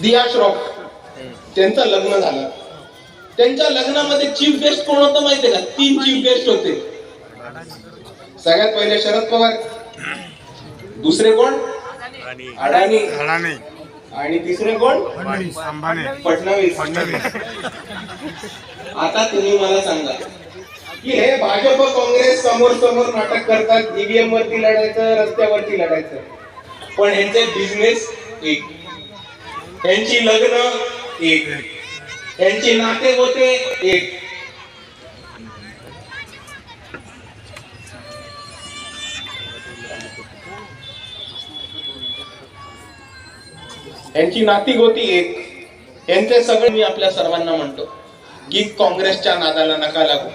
दिया श्रॉफ त्यांचं लग्न झालं. त्यांच्या लग्नामध्ये चीफ गेस्ट कोण होतं माहितीये का? तीन चीफ गेस्ट होते. सगळ्यात पहिले शरद पवार. दुसरे कोण? अडाणी. अडाणी. आणि तिसरे कोण? अंबानी. फडणवीस. आता तुम्ही मला सांगा की हे भाजप काँग्रेस समोर समोर नाटक करतात ईव्हीएम वरती लढायचं रस्त्यावरती लढायचं. पण ह्यांचे बिझनेस एक. यांची लग्न एक त्यांचे नाते होते एक. त्यांची नाती होती एक. यांचे सगळे मी आपल्या सर्वांना म्हणतो की काँग्रेसच्या नादाला नका लागू.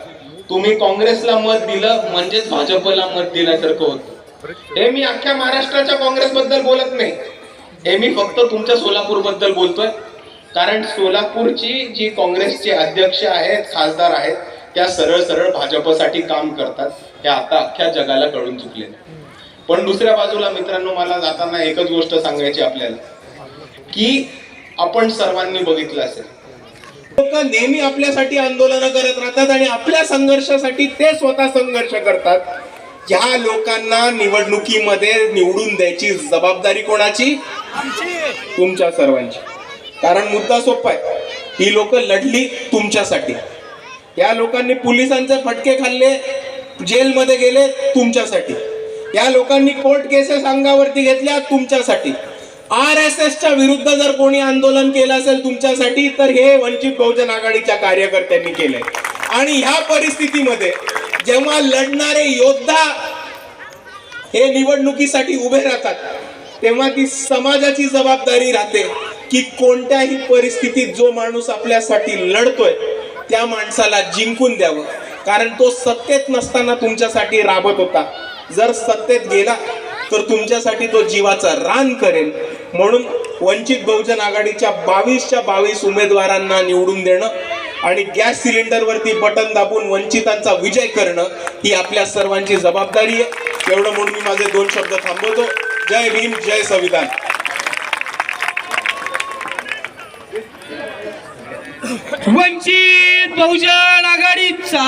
तुम्ही काँग्रेसला मत दिलं म्हणजेच भाजपला मत दिल्यासारखं होतं. हे मी अख्ख्या महाराष्ट्राच्या काँग्रेस बद्दल बोलत नाही. हे मी फक्त तुमच्या सोलापूरबद्दल बोलतोय. कारण सोलापूरची जी काँग्रेसचे अध्यक्ष आहेत खासदार आहेत त्या सरळ सरळ भाजपसाठी काम करतात. हे आता अख्ख्या जगाला कळून चुकले. पण दुसऱ्या बाजूला मित्रांनो मला जाताना एकच गोष्ट सांगायची आपल्याला की आपण सर्वांनी बघितलं असेल. लोक नेहमी आपल्यासाठी आंदोलन करत राहतात आणि आपल्या संघर्षासाठी ते स्वतः संघर्ष करतात. ज्या लोकांना निवडणुकीमध्ये निवडून द्यायची जबाबदारी कोणाची? तुमच्या सर्वांची. कारण मुद्दा सोपा आहे. ही लोक लढली तुमच्यासाठी. या लोकांनी पोलिसांचे फटके खाल्ले जेलमध्ये गेले तुमच्यासाठी. या लोकांनी कोर्ट केसेस अंगावरती घेतल्या तुमच्यासाठी. आर एस एसच्या विरुद्ध जर कोणी आंदोलन केलं असेल तुमच्यासाठी तर हे वंचित बहुजन आघाडीच्या कार्यकर्त्यांनी केलंय. आणि ह्या परिस्थितीमध्ये जेव्हा लढणारे योद्धा हे निवडणुकीसाठी उभे राहतात तेव्हा ती समाजाची जबाबदारी राहते की कोणत्याही परिस्थितीत जो माणूस आपल्यासाठी लढतोय त्या माणसाला जिंकून द्यावं. कारण तो सत्तेत नसताना तुमच्यासाठी राबत होता. जर सत्तेत गेला तर तुमच्यासाठी तो जीवाचा रान करेल. म्हणून वंचित बहुजन आघाडीच्या बावीसच्या बावीस उमेदवारांना निवडून देणं आणि गॅस सिलेंडरवरती बटन दाबून वंचितांचा विजय करणं ही आपल्या सर्वांची जबाबदारी आहे. एवढं म्हणून मी माझे दोन शब्द थांबवतो. जय भीम जय संविधान. वंचित बहुजन आघाडीचा